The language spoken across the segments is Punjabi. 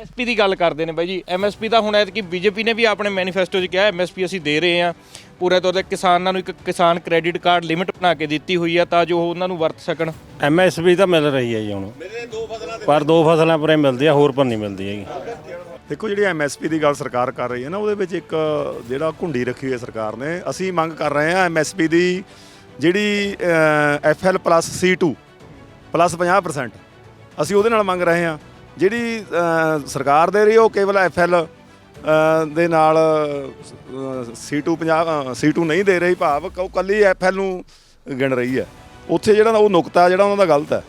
ਐਮਐਸਪੀ ਦੀ ਗੱਲ ਕਰਦੇ ਨੇ ਬਾਈ ਜੀ। ਐਮਐਸਪੀ ਤਾਂ ਹੁਣ ਐਤਕੀ ਬੀਜੇਪੀ ਨੇ ਵੀ ਆਪਣੇ ਮੈਨੀਫੈਸਟੋ 'ਚ ਕਿਹਾ ਐਮਐਸਪੀ ਅਸੀਂ ਦੇ ਰਹੇ ਹਾਂ। ਪੂਰੇ ਤੌਰ ਤੇ ਕਿਸਾਨਾਂ ਨੂੰ ਇੱਕ ਕਿਸਾਨ ਕ੍ਰੈਡਿਟ ਕਾਰਡ ਲਿਮਿਟ ਬਣਾ ਕੇ ਦਿੱਤੀ ਹੋਈ ਆ ਤਾਂ ਜੋ ਉਹ ਉਹਨਾਂ ਨੂੰ ਵਰਤ ਸਕਣ। ਐਮਐਸਪੀ ਤਾਂ ਮਿਲ ਰਹੀ ਹੈ ਜੀ ਹੁਣ। ਪਰ ਦੋ ਫਸਲਾਂ ਪਰ ਮਿਲਦੀ ਆ ਹੋਰ ਪਰ ਨਹੀਂ ਮਿਲਦੀ ਹੈਗੀ ਦੇਖੋ ਜਿਹੜੀ ਐਮਐਸਪੀ ਦੀ ਗੱਲ ਸਰਕਾਰ ਕਰ ਰਹੀ ਹੈ ਨਾ ਉਹਦੇ ਵਿੱਚ ਇੱਕ ਜਿਹੜਾ ਘੁੰਡੀ ਰੱਖੀ ਹੋਈ ਹੈ ਸਰਕਾਰ ਨੇ। ਅਸੀਂ ਮੰਗ ਕਰ ਰਹੇ ਹਾਂ ਐਮਐਸਪੀ ਦੀ ਜਿਹੜੀ ਐਫਐਲ ਪਲੱਸ C2 ਪਲੱਸ 50% ਅਸੀਂ ਉਹਦੇ ਨਾਲ ਮੰਗ ਰਹੇ ਹਾਂ। ਜਿਹੜੀ ਸਰਕਾਰ ਦੇ ਰਹੀ ਹੈ, ਉਹ ਕੇਵਲ ਐਫਐਲ ਦੇ ਨਾਲ C2 50 C2 ਨਹੀਂ ਦੇ ਰਹੀ ਭਾਵ, ਉਹ ਕੱਲੀ ਐਫਐਲ ਨੂੰ ਗਿਣ ਰਹੀ ਹੈ। ਉੱਥੇ ਜਿਹੜਾ ਉਹ ਨੁਕਤਾ, ਜਿਹੜਾ ਉਹਨਾਂ ਦਾ ਗਲਤ ਹੈ।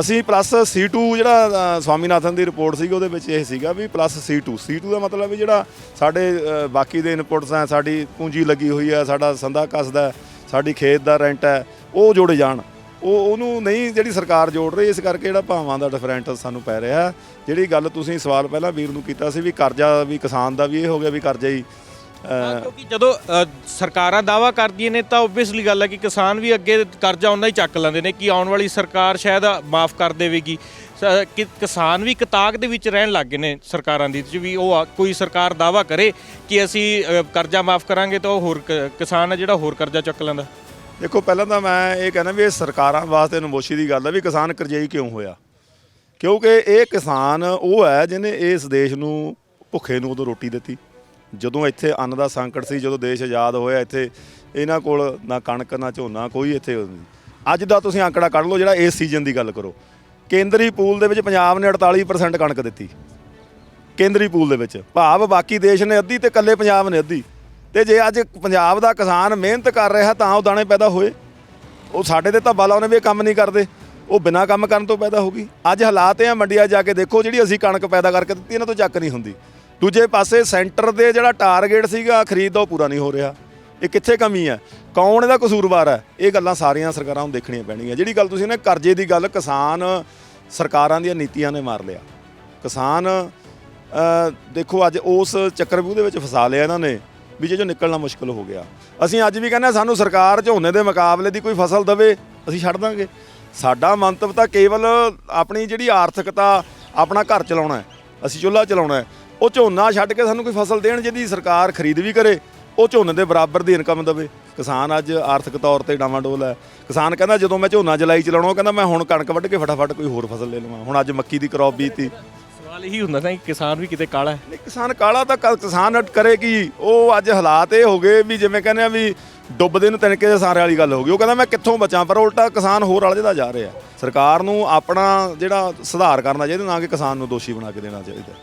ਅਸੀਂ ਪਲੱਸ C2 ਜਿਹੜਾ ਸਵਾਮੀਨਾਥਨ ਦੀ ਰਿਪੋਰਟ ਸੀਗੀ, ਉਹਦੇ ਵਿੱਚ ਇਹ ਸੀਗਾ ਵੀ ਪਲੱਸ C2 C2 ਦਾ ਮਤਲਬ ਵੀ ਜਿਹੜਾ ਸਾਡੇ ਬਾਕੀ ਦੇ ਇਨਪੁਟਸ ਆ ਸਾਡੀ ਪੂੰਜੀ ਲੱਗੀ ਹੋਈ ਹੈ, ਸਾਡਾ ਸੰਧਾ ਕੱਸਦਾ ਸਾਡੀ ਖੇਤ ਦਾ ਰੈਂਟ ਹੈ, ਉਹ ਜੋੜੇ ਜਾਣ। ਉਹ ਉਹਨੂੰ ਨਹੀਂ ਜਿਹੜੀ ਸਰਕਾਰ ਜੋੜ ਰਹੀ, ਇਸ ਕਰਕੇ ਜਿਹੜਾ ਭਾਵਾਂ ਦਾ ਡਿਫਰੈਂਟ ਸਾਨੂੰ ਪੈ ਰਿਹਾ ਜਿਹੜੀ ਗੱਲ ਤੁਸੀਂ ਸਵਾਲ ਪਹਿਲਾਂ ਵੀਰ ਨੂੰ ਕੀਤਾ ਸੀ ਵੀ ਕਰਜ਼ਾ ਵੀ ਕਿਸਾਨ ਦਾ ਵੀ ਇਹ ਹੋ ਗਿਆ ਵੀ ਕਰਜ਼ਾ ਹੀ ਕਿਉਂਕਿ ਜਦੋਂ ਸਰਕਾਰਾਂ ਦਾਵਾ ਕਰਦੀਆਂ ਨੇ ਤਾਂ ਓਬਵੀਅਸਲੀ ਗੱਲ ਹੈ ਕਿ ਕਿਸਾਨ ਵੀ ਅੱਗੇ ਕਰਜ਼ਾ ਉਹਨਾਂ ਹੀ ਚੱਕ ਲੈਂਦੇ ਨੇ ਕਿ ਆਉਣ ਵਾਲੀ ਸਰਕਾਰ ਸ਼ਾਇਦ ਮਾਫ ਕਰ ਦੇਵੇਗੀ। ਕਿ ਕਿਸਾਨ ਵੀ ਕਤਾਕ ਦੇ ਵਿੱਚ ਰਹਿਣ ਲੱਗ ਗਏ ਨੇ ਸਰਕਾਰਾਂ ਦੀ ਚ ਵੀ ਉਹ ਕੋਈ ਸਰਕਾਰ ਦਾਵਾ ਕਰੇ ਕਿ ਅਸੀਂ ਕਰਜ਼ਾ ਮਾਫ ਕਰਾਂਗੇ ਤਾਂ ਉਹ ਹੋਰ ਕਿਸਾਨ ਹੈ ਜਿਹੜਾ ਹੋਰ ਕਰਜ਼ਾ ਚੱਕ ਲੈਂਦਾ। ਦੇਖੋ, ਪਹਿਲਾਂ ਤਾਂ ਮੈਂ ਇਹ ਕਹਿੰਦਾ ਵੀ ਇਹ ਸਰਕਾਰਾਂ ਵਾਸਤੇ ਨਮੋਸ਼ੀ ਦੀ ਗੱਲ ਹੈ ਵੀ ਕਿਸਾਨ ਕਰਜ਼ਈ ਕਿਉਂ ਹੋਇਆ? ਕਿਉਂਕਿ ਇਹ ਕਿਸਾਨ ਉਹ ਹੈ ਜਿਹਨੇ ਇਸ ਦੇਸ਼ ਨੂੰ ਭੁੱਖੇ ਨੂੰ ਉਦੋਂ ਰੋਟੀ ਦਿੱਤੀ। ਜਦੋਂ ਇੱਥੇ ਅੰਨ ਦਾ ਸੰਕਟ ਸੀ, ਜਦੋਂ ਦੇਸ਼ ਆਜ਼ਾਦ ਹੋਇਆ, ਇੱਥੇ ਇਹਨਾਂ ਕੋਲ ਨਾ ਕਣਕ, ਨਾ ਝੋਨਾ, ਕੋਈ ਇੱਥੇ ਅੱਜ ਦਾ ਤੁਸੀਂ ਅੰਕੜਾ ਕੱਢ ਲਓ ਜਿਹੜਾ ਇਸ ਸੀਜ਼ਨ ਦੀ ਗੱਲ ਕਰੋ। ਕੇਂਦਰੀ ਪੂਲ ਦੇ ਵਿੱਚ ਪੰਜਾਬ ਨੇ 48% ਕਣਕ ਦਿੱਤੀ। ਕੇਂਦਰੀ ਪੂਲ ਦੇ ਵਿੱਚ। ਭਾਵ ਬਾਕੀ ਦੇਸ਼ ਨੇ ਅੱਧੀ ਤੇ ਇਕੱਲੇ ਪੰਜਾਬ ਨੇ ਅੱਧੀ। ਤੇ ਜੇ ਅੱਜ ਪੰਜਾਬ ਦਾ ਕਿਸਾਨ ਮਿਹਨਤ ਕਰ ਰਿਹਾ ਤਾਂ ਉਹ ਦਾਣੇ ਪੈਦਾ ਹੋਏ। ਉਹ ਸਾਡੇ ਤੇ ਤਾਂ ਬਾਲਾ ਉਹਨੇ ਵੀ ਇਹ ਕੰਮ ਨਹੀਂ ਕਰਦੇ। ਉਹ ਬਿਨਾਂ ਕੰਮ ਕਰਨ ਤੋਂ ਪੈਦਾ ਹੋ ਗਈ। ਅੱਜ ਹਾਲਾਤ ਇਹ ਆ ਮੰਡੀਆਂ ਜਾ ਕੇ ਦੇਖੋ ਜਿਹੜੀ ਅਸੀਂ ਕਣਕ ਪੈਦਾ ਕਰਕੇ ਦਿੱਤੀ, ਇਹਨਾਂ ਤੋਂ ਚੱਕ ਨਹੀਂ ਹੁੰਦੀ। ਦੂਜੇ ਪਾਸੇ ਸੈਂਟਰ ਦੇ ਜਿਹੜਾ ਟਾਰਗੇਟ ਸੀਗਾ ਖਰੀਦ ਦਾ ਉਹ ਪੂਰਾ ਨਹੀਂ ਹੋ ਰਿਹਾ। ਇਹ ਕਿੱਥੇ ਕਮੀ ਹੈ ਕੌਣ ਇਹਦਾ ਕਸੂਰਵਾਰ ਹੈ ਇਹ ਗੱਲਾਂ ਸਾਰੀਆਂ ਸਰਕਾਰਾਂ ਨੂੰ ਦੇਖਣੀਆਂ ਪੈਣਗੀਆਂ। ਜਿਹੜੀ ਗੱਲ ਤੁਸੀਂ ਨਾ ਕਰਜ਼ੇ ਦੀ ਗੱਲ ਕਿਸਾਨ ਸਰਕਾਰਾਂ ਦੀਆਂ ਨੀਤੀਆਂ ਨੇ ਮਾਰ ਲਿਆ। ਕਿਸਾਨ ਦੇਖੋ ਅੱਜ ਉਸ ਚੱਕਰ ਚੱਕਰਵਿਊਹ ਦੇ ਵਿੱਚ ਫਸਾ ਲਿਆ ਇਹਨਾਂ ਨੇ। ਵੀ ਜੇ ਜੋ ਨਿਕਲਣਾ ਮੁਸ਼ਕਲ ਹੋ ਗਿਆ। ਅਸੀਂ ਅੱਜ ਵੀ ਕਹਿੰਦੇ ਹਾਂ, ਸਾਨੂੰ ਸਰਕਾਰ ਝੋਨੇ ਦੇ ਮੁਕਾਬਲੇ ਦੀ ਕੋਈ ਫਸਲ ਦੇਵੇ, ਅਸੀਂ ਛੱਡ ਦਾਂਗੇ। ਸਾਡਾ ਮੰਤਵ ਤਾਂ ਕੇਵਲ ਆਪਣੀ ਜਿਹੜੀ ਆਰਥਿਕਤਾ ਆਪਣਾ ਘਰ ਚਲਾਉਣਾ ਹੈ, ਅਸੀਂ ਚੁੱਲ੍ਹਾ ਚਲਾਉਣਾ ਹੈ। ਉਹ ਝੋਨਾ ਛੱਡ ਕੇ ਸਾਨੂੰ ਕੋਈ ਫਸਲ ਦੇਣ ਜਿਹਦੀ ਸਰਕਾਰ ਖਰੀਦ ਵੀ ਕਰੇ, ਉਹ ਝੋਨੇ ਦੇ ਬਰਾਬਰ ਦੀ ਇਨਕਮ ਦੇਵੇ। ਕਿਸਾਨ ਅੱਜ ਆਰਥਿਕ ਤੌਰ ਤੇ ਡਾਵਾਂਡੋਲ ਹੈ। ਕਿਸਾਨ ਕਹਿੰਦਾ, ਜਦੋਂ ਮੈਂ ਝੋਨਾ ਜਲਾਈ ਚਲਾਉਣਾ ਉਹ ਕਹਿੰਦਾ, ਮੈਂ ਹੁਣ ਕਣਕ ਵੱਢ ਕੇ ਫਟਾਫਟ ਕੋਈ ਹੋਰ ਫਸਲ ਲੈ ਲਵਾਂ। ਹੁਣ ਅੱਜ ਮੱਕੀ ਦੀ ਕਰੌਪ ਬੀਤੀ ਸਵਾਲ ਇਹੀ ਹੁੰਦਾ ਨਾ ਕਿ ਕਿਸਾਨ ਵੀ ਕਿਤੇ ਕਾਲਾ ਹੈ। ਨਹੀਂ, ਕਿਸਾਨ ਕਾਲਾ ਤਾਂ ਕ- ਕਿਸਾਨ ਕਰੇ ਕੀ ਉਹ ਅੱਜ ਹਾਲਾਤ ਇਹ ਹੋ ਗਏ ਵੀ ਜਿਵੇਂ ਕਹਿੰਦੇ ਆ ਵੀ ਡੁੱਬਦੇ ਨੂੰ ਤਿਣਕੇ ਦੇ ਸਾਰੇ ਵਾਲੀ ਗੱਲ ਹੋ ਗਈ। ਉਹ ਕਹਿੰਦਾ ਮੈਂ ਕਿੱਥੋਂ ਬਚਾਂ, ਪਰ ਉਲਟਾ ਕਿਸਾਨ ਹੋਰ ਅਲਝਦਾ ਜਾ ਰਿਹਾ। ਸਰਕਾਰ ਨੂੰ ਆਪਣਾ ਜਿਹੜਾ ਸੁਧਾਰ ਕਰਨਾ ਚਾਹੀਦਾ ਨਾ ਕਿ ਕਿਸਾਨ ਨੂੰ ਦੋਸ਼ੀ ਬਣਾ ਕੇ ਦੇਣਾ ਚਾਹੀਦਾ।